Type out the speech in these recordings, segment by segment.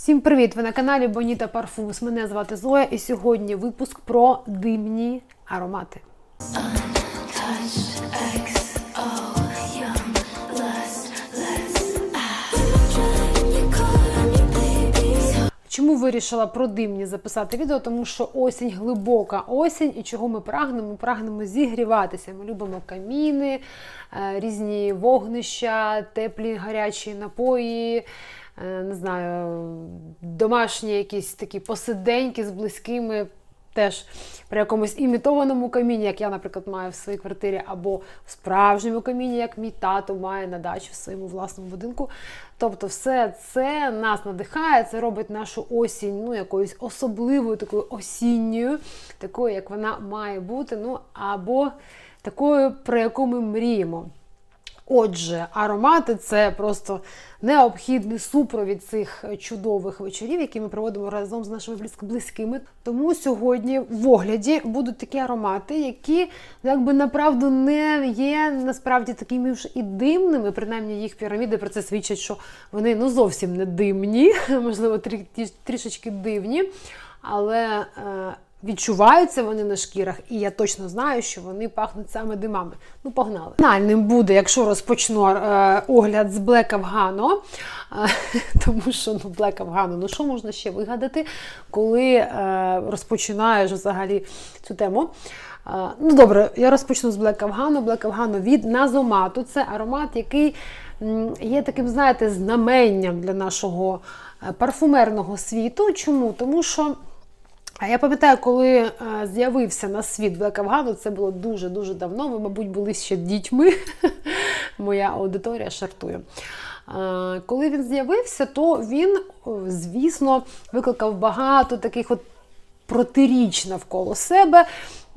Всім привіт! Ви на каналі Боніта Парфумс. Мене звати Зоя, і сьогодні випуск про димні аромати. Чому вирішила про димні записати відео? Тому що осінь глибока осінь, і чого ми прагнемо? Ми прагнемо зігріватися. Ми любимо каміни, е, різні вогнища, теплі гарячі напої. е, Не знаю, домашні якісь такі посиденьки з близькими, теж при якомусь імітованому каміні, як я, наприклад, маю в своїй квартирі, або в справжньому каміні, як мій тато має на дачі в своєму власному будинку. Тобто, все це нас надихає, це робить нашу осінь ну, якоюсь особливою, такою осінньою, такою, як вона має бути, ну або такою, про яку ми мріємо. Отже, аромати це просто необхідний супровід цих чудових вечорів, які ми проводимо разом з нашими близькими. Тому сьогодні в огляді будуть такі аромати, які якби направду не є насправді такими ж і димними. Принаймні їх піраміди про це свідчать, що вони ну зовсім не димні, можливо, трішечки дивні, але. Відчуваються вони на шкірах, і я точно знаю, що вони пахнуть саме димами. Ну, погнали. Фінальним буде, якщо розпочну е, огляд з Black Afghano, е, тому що ну, Black Afghano, ну що можна ще вигадати, коли е, розпочинаєш взагалі цю тему. Е, ну, добре, я розпочну з Black Afghano. Black Afghano від Назомату. Це аромат, який є таким, знаєте, знаменням для нашого е, парфумерного світу. Чому? Тому що. А я пам'ятаю, коли е, з'явився на світ Black Afghano, це було дуже-дуже давно. Ви, мабуть, були ще дітьми. Моя аудиторія шартує. Е, коли він з'явився, то він, звісно, викликав багато таких от протиріч навколо себе.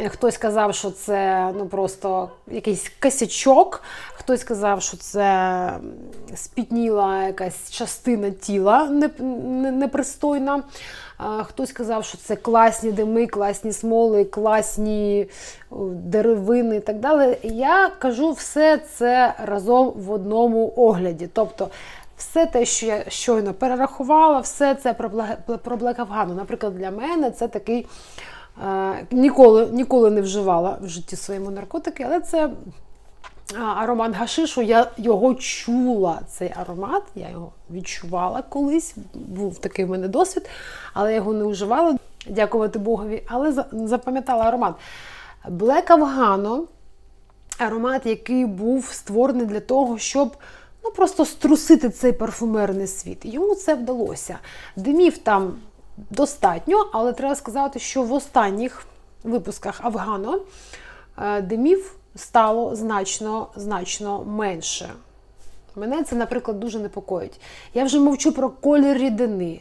Е, Хтось казав, що це ну просто якийсь косячок, хтось казав, що це спітніла якась частина тіла непристойна. Хтось казав, що це класні дими, класні смоли, класні деревини і так далі. Я кажу все це разом в одному огляді. Тобто все те, що я щойно перерахувала, все це про про Наприклад, для мене це такий. е, Ніколи, ніколи не вживала в житті своєму наркотики, але це аромат гашишу. Я його чула, цей аромат, я його відчувала колись. Був такий в мене досвід, але я його не вживала, дякувати Богові. Але запам'ятала аромат. Black Afghano аромат, який був створений для того, щоб ну, просто струсити цей парфумерний світ. Йому це вдалося. Димів там достатньо, але треба сказати, що в останніх випусках Афгано е, димів стало значно, значно менше. Мене це, наприклад, дуже непокоїть. Я вже мовчу про колір рідини,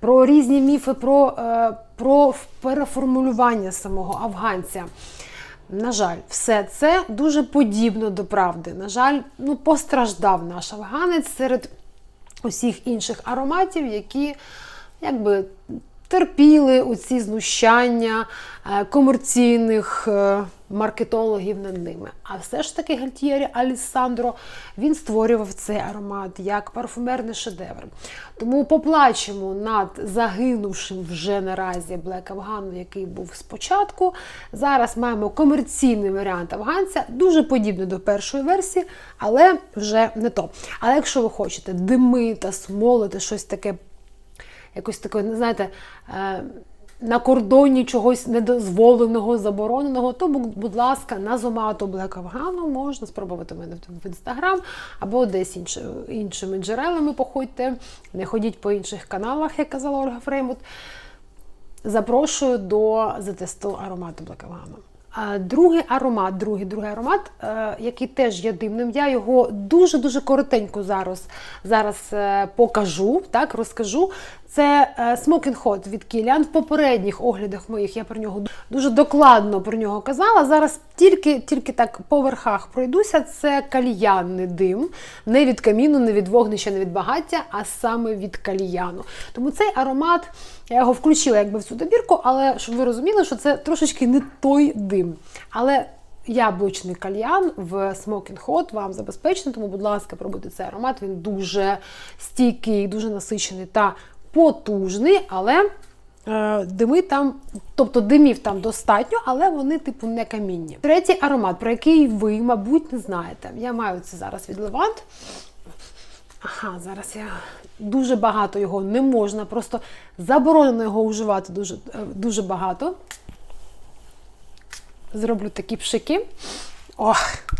про різні міфи, про, е, про переформулювання самого афганця. На жаль, все це дуже подібно до правди. На жаль, ну, постраждав наш афганець серед усіх інших ароматів, які якби терпіли у ці знущання е, комерційних е, маркетологів над ними. А все ж таки Гальтієрі Аліссандро він створював цей аромат як парфумерний шедевр. Тому поплачемо над загинувшим вже наразі Black Afghano, який був спочатку. Зараз маємо комерційний варіант афганця, дуже подібний до першої версії, але вже не то. Але якщо ви хочете димити, смолити, щось таке якось таке, знаєте, е, на кордоні чогось недозволеного, забороненого, то, будь ласка, на Зомато Black Afghano можна спробувати мене в- інстаграм або десь інш, іншими джерелами походьте. Не ходіть по інших каналах, як казала Ольга Фреймут. Запрошую до затесту аромату Black Afghano. А Другий аромат, другий, другий аромат, е, який теж є димним, я його дуже-дуже коротенько зараз, зараз е, покажу, так, розкажу. Це е, Smoking Hot від Kilian. В попередніх оглядах моїх я про нього дуже докладно про нього казала. Зараз тільки, тільки так по верхах пройдуся. Це кальянний дим, не від каміну, не від вогнища, не від багаття, а саме від кальяну. Тому цей аромат я його включила якби в цю добірку, але щоб ви розуміли, що це трошечки не той дим. Але яблучний кальян в Smoking Hot вам забезпечений, тому, будь ласка, пробуйте цей аромат. Він дуже стійкий, дуже насичений та потужний, але е, дими там, тобто димів там достатньо, але вони, типу, не камінні. Третій аромат, про який ви, мабуть, не знаєте. Я маю це зараз від Левант. Ага, зараз я дуже багато його не можна, просто заборонено його вживати дуже, е, дуже багато. Зроблю такі пшики. Ох,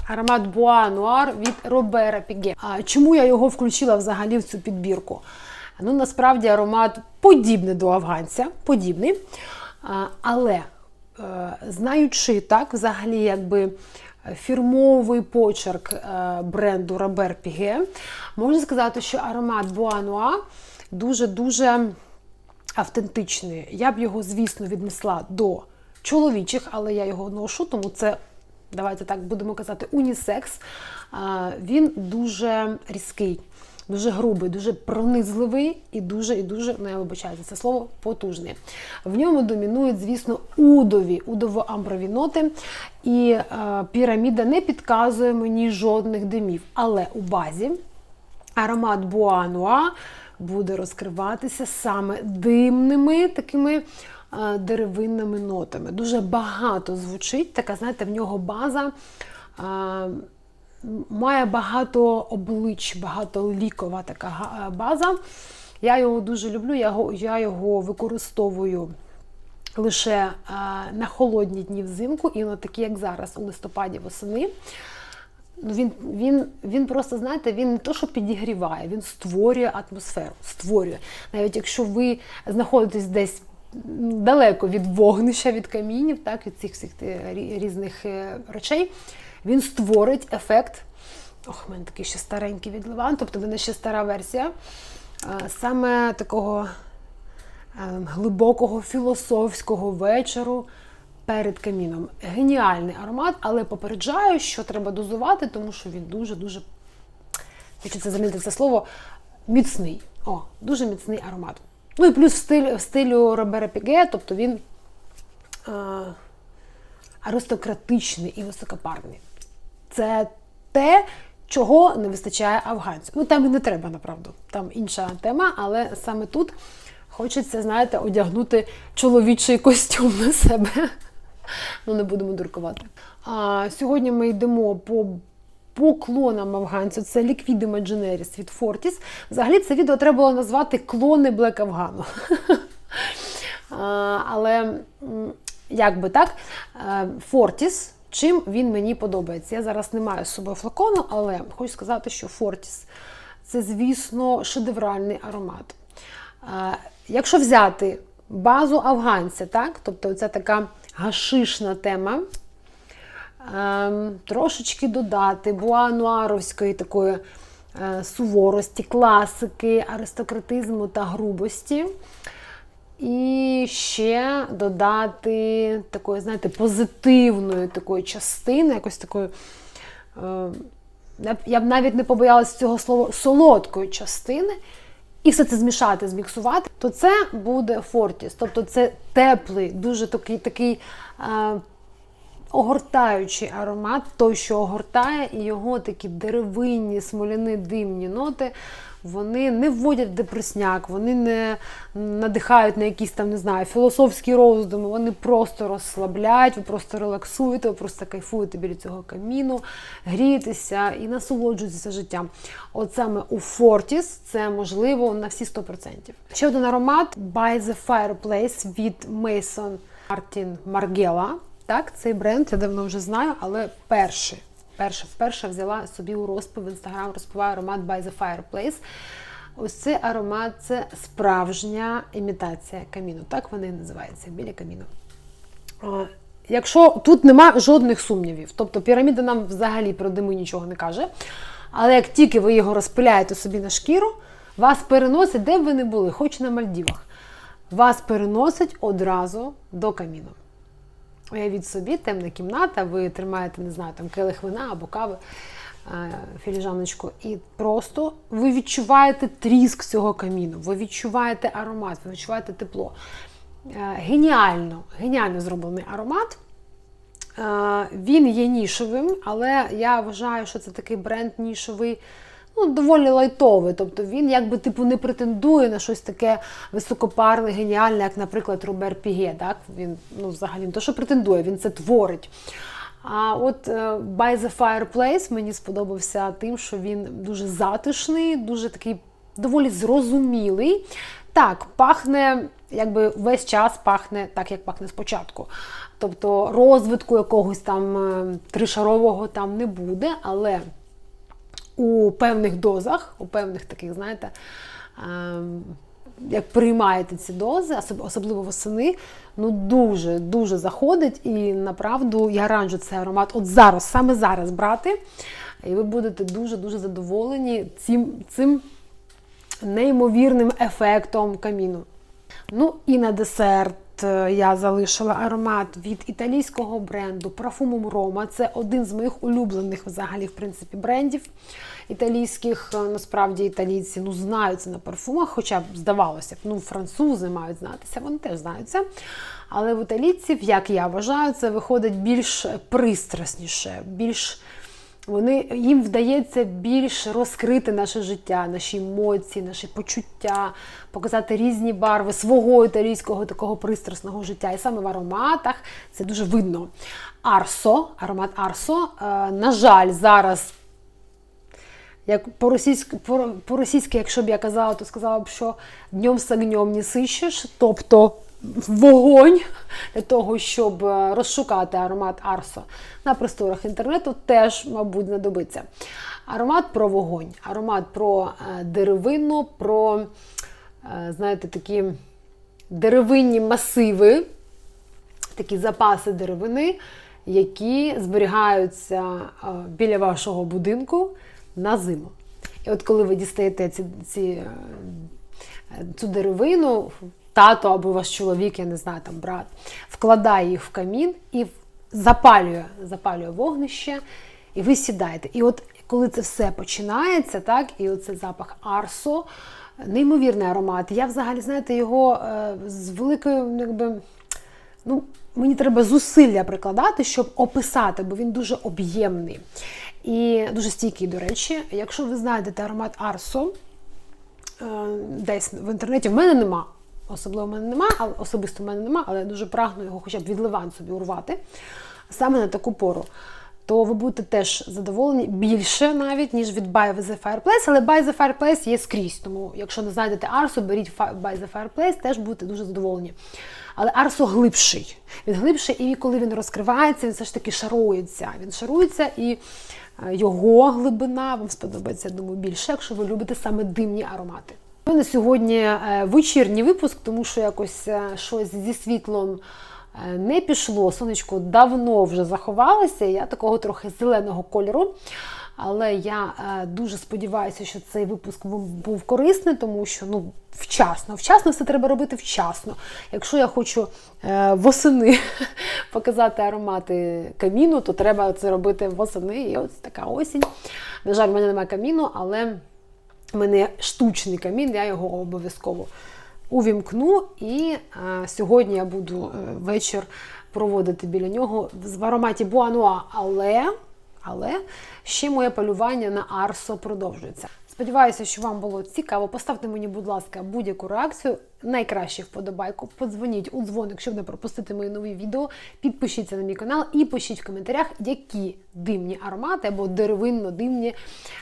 аромат Боа Нуар від Робера Піге. А чому я його включила взагалі в цю підбірку? Ну, насправді аромат подібний до афганця, подібний. Але е, знаючи так, взагалі, якби фірмовий почерк е, бренду Робер Піге, можна сказати, що аромат Боа Нуар дуже-дуже автентичний. Я б його, звісно, віднесла до чоловічих, але я його ношу, тому це, давайте так будемо казати, унісекс. Він дуже різкий, дуже грубий, дуже пронизливий і дуже, і дуже, ну я вибачаю це слово, потужний. В ньому домінують, звісно, удові, удово-амброві ноти. І е, піраміда не підказує мені жодних димів. Але у базі аромат Буануа буде розкриватися саме димними такими е, деревинними нотами. Дуже багато звучить, така, знаєте, в нього база. е, Має багато облич, багато лікова така база. Я його дуже люблю, я його, я його використовую лише е, на холодні дні взимку, і на такі, як зараз, у листопаді восени. Ну, він, він, він просто, знаєте, він не то, що підігріває, він створює атмосферу. Створює. Навіть якщо ви знаходитесь десь далеко від вогнища, від камінів, так, від цих всіх е, різних е, речей, він створить ефект. Ох, у мене такий ще старенький від Леван, тобто в мене ще стара версія. е, Саме такого е, глибокого філософського вечору перед каміном. Геніальний аромат, але попереджаю, що треба дозувати, тому що він дуже-дуже, це замінити це слово, міцний. О, дуже міцний аромат. Ну і плюс в стиль, в стилю Робера Піге, тобто він е, аристократичний і високопарний. Це те, чого не вистачає афганцю. Ну там і не треба, направду. Там інша тема, але саме тут хочеться, знаєте, одягнути чоловічий костюм на себе. Ну, не будемо дуркувати. А, сьогодні ми йдемо по поклонам афганцю. Це Liquid Imagineris від Fortis. Взагалі це відео треба було назвати Клони Black Афгану. Але як би так, е, Fortis, чим він мені подобається. Я зараз не маю з собою флакону, але хочу сказати, що Fortis це, звісно, шедевральний аромат. Якщо взяти базу афганця, так, тобто це така гашишна тема, ем, трошечки додати буануаровської такої е, суворості, класики, аристократизму та грубості. І ще додати такої, знаєте, позитивної такої частини, якось такої. Е, я б- навіть не побоялася цього слова солодкої частини, і все це змішати, зміксувати, то це буде Фортіс. Тобто це теплий, дуже такий такий е, огортаючий аромат, той, що огортає, і його такі деревинні, смоляні, димні ноти. Вони не вводять депресняк, вони не надихають на якісь там, не знаю, філософські роздуми, вони просто розслабляють, ви просто релаксуєте, ви просто кайфуєте біля цього каміну, грієтеся і насолоджуєтеся життям. От саме у Fortis це можливо на всі 100%. Ще один аромат By the Fireplace від Mason Martin Margiela. Так, цей бренд я давно вже знаю, але перший. Перше, вперше взяла собі у розпив в інстаграм, розпиваю аромат By the Fireplace. Ось цей аромат це справжня імітація каміну. Так вони і називаються біля каміну. Якщо тут нема жодних сумнівів, тобто піраміда нам взагалі про дими нічого не каже. Але як тільки ви його розпиляєте собі на шкіру, вас переносить, де б ви не були, хоч на Мальдівах, вас переносить одразу до каміну. Уявіть собі, темна кімната, ви тримаєте, не знаю, там келих вина або кави, е, філіжаночку, і просто ви відчуваєте тріск цього каміну, ви відчуваєте аромат, ви відчуваєте тепло. Е, Геніально, геніально зроблений аромат. Е, Він є нішовим, але я вважаю, що це такий бренд нішовий ну, доволі лайтовий. Тобто він якби типу не претендує на щось таке високопарне, геніальне, як, наприклад, Робер Піге. Так? Він ну, взагалі не то, що претендує, він це творить. А от е, By the Fireplace мені сподобався тим, що він дуже затишний, дуже такий доволі зрозумілий. Так, пахне, якби весь час пахне так, як пахне спочатку. Тобто розвитку якогось там е, тришарового там не буде, але у певних дозах, у певних таких, знаєте, ем, як приймаєте ці дози, особливо восени, ну дуже дуже заходить. І направду я раджу цей аромат от зараз, саме зараз брати. І ви будете дуже-дуже задоволені цим, цим неймовірним ефектом каміну. Ну і на десерт я залишила аромат від італійського бренду Parfumum Roma. Це один з моїх улюблених взагалі, в принципі, брендів італійських. Е, Насправді італійці ну, знаються на парфумах, хоча б здавалося б, ну, французи мають знатися, вони теж знаються. Але в італійців, як я вважаю, це виходить більш пристрасніше, більш вони, їм вдається більш розкрити наше життя, наші емоції, наші почуття, показати різні барви свого італійського такого пристрасного життя. І саме в ароматах це дуже видно. Арсо, аромат Арсо, е, на жаль, зараз. Як по-російськи, по- по-російськи, якщо б я казала, то сказала б, що днем з огнем не сищеш, тобто вогонь для того, щоб е, розшукати аромат Арсо на просторах інтернету, теж, мабуть, знадобиться. Аромат про вогонь, аромат про е, деревину, про, е, знаєте, такі деревинні масиви, такі запаси деревини, які зберігаються біля вашого будинку на зиму. І от коли ви дістаєте ці, ці, цю деревину, тато або ваш чоловік, я не знаю, там брат, вкладає їх в камін і запалює, запалює вогнище, і ви сідаєте. І от коли це все починається, так, і оце запах арсо, неймовірний аромат. Я взагалі, знаєте, його е, з великою, якби. Ну, мені треба зусилля прикладати, щоб описати, бо він дуже об'ємний і дуже стійкий, до речі. Якщо ви знайдете аромат Арсо е, десь в інтернеті, в мене нема. Особливо в мене нема, але особисто в мене нема, але я дуже прагну його хоча б від ливан собі урвати саме на таку пору. То ви будете теж задоволені більше навіть, ніж від By the Fireplace, але By the Fireplace є скрізь. Тому, якщо не знайдете Арсо, беріть By the Fireplace, теж будете дуже задоволені. Але Арсо глибший. Він глибший, і коли він розкривається, він все ж таки шарується. Він шарується і е, його глибина вам сподобається, я думаю, більше, якщо ви любите саме димні аромати. У мене сьогодні е, вечірній випуск, тому що якось е, щось зі світлом е, не пішло. Сонечко давно вже заховалося. Я такого трохи зеленого кольору. Але я дуже сподіваюся, що цей випуск був корисний, тому що ну вчасно. Вчасно все треба робити вчасно. Якщо я хочу восени показати аромати каміну, то треба це робити восени. І ось така осінь. На жаль, в мене немає каміну, але мене штучний камін, я його обов'язково увімкну. І е, сьогодні я буду е, вечір проводити біля нього в ароматі Буануа, але, але ще моє полювання на Арсо продовжується. Сподіваюся, що вам було цікаво. Поставте мені, будь ласка, будь-яку реакцію. Найкраще вподобайку. Подзвоніть у дзвоник, щоб не пропустити мої нові відео. Підпишіться на мій канал і пишіть в коментарях, які димні аромати або деревинно-димні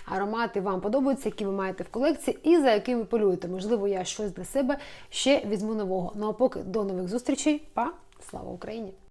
аромати вам подобаються, які ви маєте в колекції і за якими полюєте. Можливо, я щось для себе ще візьму нового. Ну а поки до нових зустрічей. Па! Слава Україні!